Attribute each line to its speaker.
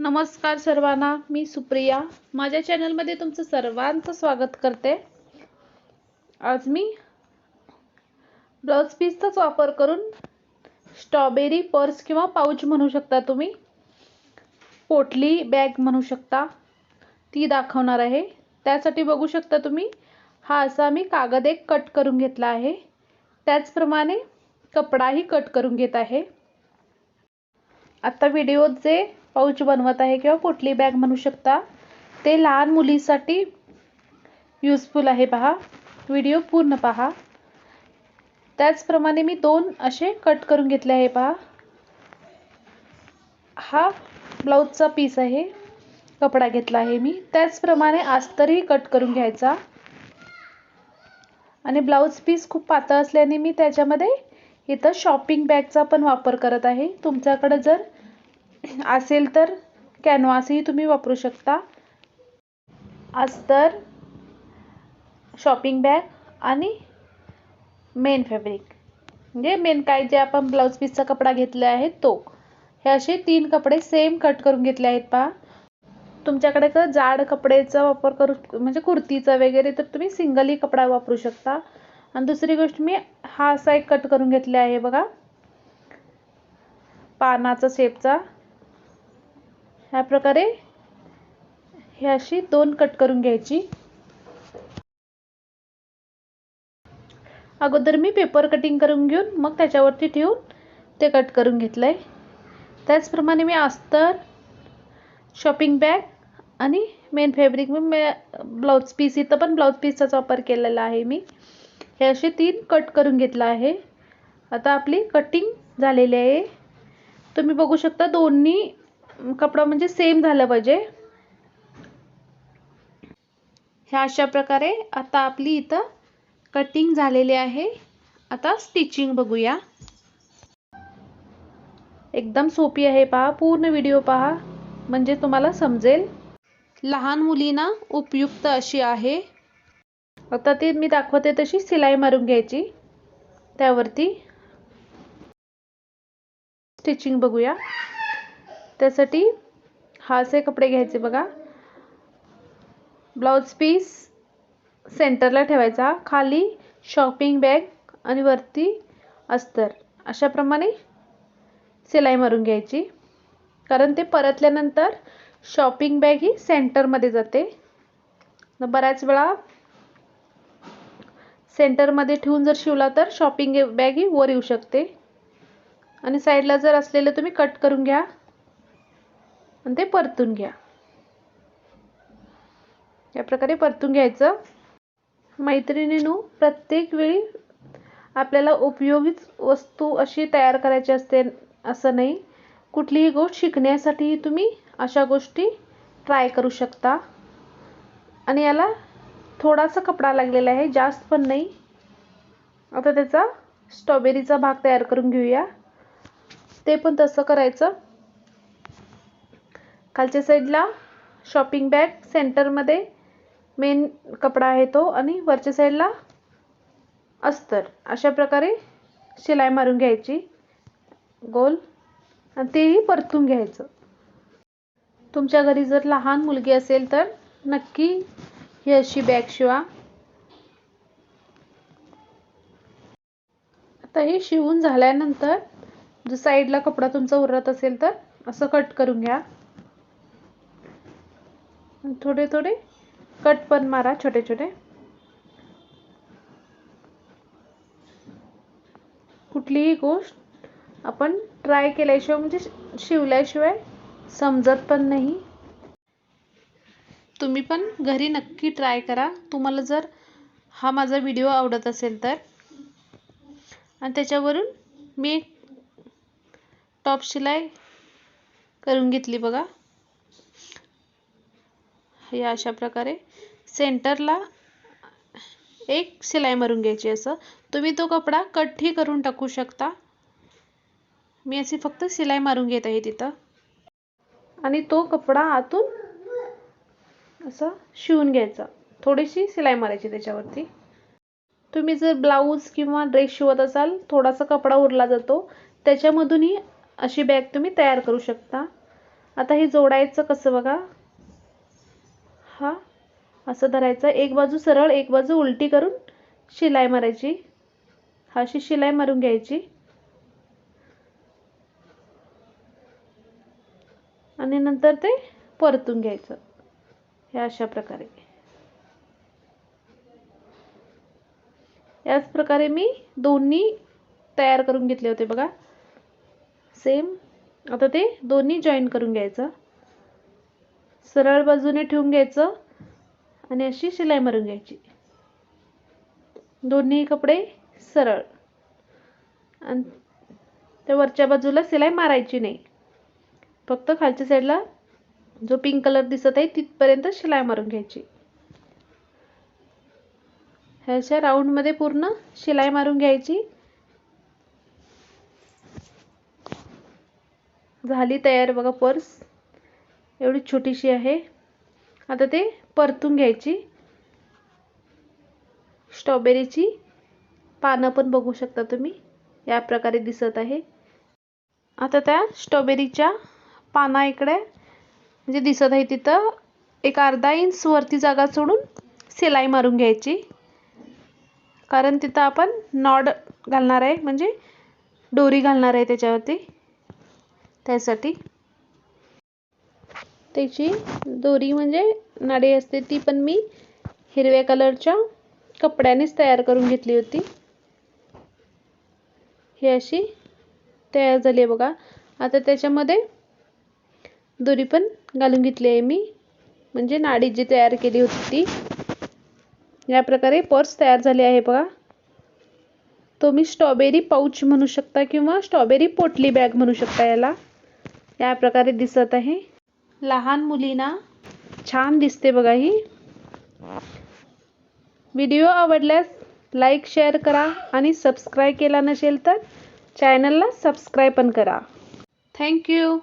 Speaker 1: नमस्कार सर्वांना मी सुप्रिया. माझ्या चॅनलमध्ये तुमचं सर्वांचं स्वागत करते. आज मी ब्लाऊज पीसचाच वापर करून स्ट्रॉबेरी पर्स किंवा पाऊच म्हणू शकता तुम्ही. पोटली बॅग म्हणू शकता. ती दाखवणार आहे. त्यासाठी बघू शकता तुम्ही हा असा मी कागद एक कट करून घेतला आहे. त्याचप्रमाणे कपडाही कट करून घेत आहे. आता व्हिडिओत जे पाऊच बनवत आहे किंवा पोटली बॅग म्हणू शकता. ते लहान मुलीसाठी यूजफुल आहे पहा. व्हिडिओ पूर्ण पहा. त्याचप्रमाणे मी दोन असे कट करून घेतले आहे पहा. हा ब्लाऊजचा पीस आहे. कपडा घेतला आहे मी. त्याचप्रमाणे आस्तरही कट करून घ्यायचा. आणि ब्लाऊज पीस खूप पातळ असल्याने मी त्याच्यामध्ये इथं शॉपिंग बॅगचा पण वापर करत आहे. तुमच्याकडं जर असेल तर कॅनव्हासही तुम्ही वापरू शकता. अस्तर शॉपिंग बॅग आणि मेन फॅब्रिक म्हणजे मेन काय जे आपण ब्लाऊज पीसचा कपडा घेतला आहे तो. हे असे तीन कपडे सेम कट करून घेतले आहेत पहा. तुमच्याकडे का जाड कपड्याचा वापर करू म्हणजे कुर्तीचा वगैरे तर तुम्ही सिंगलही कपडा वापरू शकता. आणि दुसरी गोष्ट मी हा असा एक कट करून घेतला आहे बघा. पानाचा शेपचा ह्या प्रकारे हे अशी दोन कट करून घ्यायची. अगोदर मी पेपर कटिंग करून घेऊन मग त्याच्यावरती ठेवून ते कट करून घेतलं आहे त्याचप्रमाणे मी अस्तर शॉपिंग बॅग आणि मेन फॅब्रिक मी ब्लाऊज पीस इथं पण ब्लाऊज पीसचाच वापर केलेला आहे मी. हे असे तीन कट करून घेतलं आहे. आता आपली कटिंग झालेली आहे. तुम्ही बघू शकता दोन्ही कपडा म्हणजे सेम झालं पाहिजे. ह्या अशा प्रकारे आता आपली इथं कटिंग झालेली आहे. आता स्टिचिंग बघूया. एकदम सोपी आहे पहा पूर्ण व्हिडिओ पहा म्हणजे तुम्हाला समजेल. लहान मुलींना उपयुक्त अशी आहे. आता ती मी दाखवते तशी सिलाई मारून घ्यायची. त्यावरती स्टिचिंग बघूया. त्यासाठी हा असे कपडे घ्यायचे बघा. ब्लाऊज पीस सेंटरला ठेवायचा. खाली शॉपिंग बॅग आणि वरती अस्तर. अशाप्रमाणे सिलाई मारून घ्यायची. कारण ते परतल्यानंतर शॉपिंग बॅग ही सेंटरमध्ये जाते. बऱ्याच वेळा सेंटरमध्ये ठेवून जर शिवला तर शॉपिंग बॅग ही वर येऊ शकते. आणि साईडला जर असलेलं तुम्ही कट करून घ्या. आणि ते परतून घ्या. या प्रकारे परतून घ्यायचं. मैत्रिणीनू प्रत्येक वेळी आपल्याला उपयोगीच वस्तू अशी तयार करायची असते असं नाही. कुठलीही गोष्ट शिकण्यासाठी तुम्ही अशा गोष्टी ट्राय करू शकता. आणि याला थोडासा कपडा लागलेला आहे जास्त पण नाही. आता त्याचा स्ट्रॉबेरीचा भाग तयार करून घेऊया. ते पण तसं करायचं. खालच्या साईडला शॉपिंग बॅग सेंटरमध्ये मेन कपडा आहे तो आणि वरच्या साईडला अस्तर. अशा प्रकारे शिलाई मारून घ्यायची. गोल. आणि तेही परतून घ्यायचं. तुमच्या घरी जर लहान मुलगी असेल तर नक्की ही अशी बॅग शिवा. आता हे शिवून झाल्यानंतर जर साईडला कपडा तुमचा उरत असेल तर असं कट करून घ्या. थोडे थोडे. कट पण मारा छोटे छोटे. कुठलीही गोष्ट आपण ट्राय केल्याशिवाय म्हणजे शिवल्याशिवाय समजत पण नाही. तुम्ही पण घरी नक्की ट्राय करा. तुम्हाला जर हा माझा व्हिडिओ आवडत असेल तर. आणि त्याच्यावरून मी टॉप शिलाई करून घेतली बघा. या अशा प्रकारे सेंटरला एक शिलाई मारून घ्यायची असं. तुम्ही तो कपडा कठ्ठी करून टाकू शकता. मी अशी फक्त शिलाई मारून घेत आहे तिथं. आणि तो कपडा आतून असं शिवून घ्यायचा. थोडीशी शिलाई मारायची त्याच्यावरती. तुम्ही जर ब्लाऊज किंवा ड्रेस शिवत असाल थोडासा कपडा उरला जातो त्याच्यामधूनही अशी बॅग तुम्ही तयार करू शकता. आता हे जोडायचं कसं बघा. हा असं धरायचं. एक बाजू सरळ एक बाजू उलटी करून शिलाई मारायची. हा अशी शिलाई मारून घ्यायची. आणि नंतर ते परतून घ्यायचं. हे अशा प्रकारे. याच प्रकारे मी दोन्ही तयार करून घेतले होते बघा. सेम आता ते दोन्ही जॉईन करून घ्यायचं. सरळ बाजूने ठेवून घ्यायचं आणि अशी शिलाई मारून घ्यायची. दोन्ही कपडे सरळ. आणि त्या वरच्या बाजूला शिलाई मारायची नाही. फक्त खालच्या साईडला जो पिंक कलर दिसत आहे तिथपर्यंत शिलाई मारून घ्यायची. ह्याच्या राऊंडमध्ये पूर्ण शिलाई मारून घ्यायची. झाली तयार बघा पर्स. एवढी छोटीशी आहे. आता ते परतून घ्यायची. स्ट्रॉबेरीची पानं पण बघू शकता तुम्ही. या प्रकारे दिसत आहे. आता त्या स्ट्रॉबेरीच्या पाना इकडे म्हणजे दिसत आहे तिथं एक अर्धा इंच वरती जागा सोडून सिलाई मारून घ्यायची. कारण तिथं आपण नॉड घालणार आहे म्हणजे दोरी घालणार आहे त्याच्यावरती. त्यासाठी. त्याची दोरी म्हणजे नाडी असते ती पण मी हिरव्या कलरच्या कपड्यानेच तयार करून घेतली होती. ही अशी तयार झाली आहे बघा. आता त्याच्यामध्ये दोरी पण घालून घेतली आहे मी. म्हणजे नाडी जी तयार केली होती ती. या प्रकारे पर्स तयार झाली आहे बघा. तुम्ही स्ट्रॉबेरी पाऊच म्हणू शकता किंवा स्ट्रॉबेरी पोटली बॅग म्हणू शकता याला. या प्रकारे दिसत आहे. लहान मुलींना छान दिसते बघा ही. व्हिडिओ आवडल्यास लाईक शेअर करा आणि सबस्क्राईब केला नसेल तर चॅनलला सबस्क्राईब पण करा. थँक्यू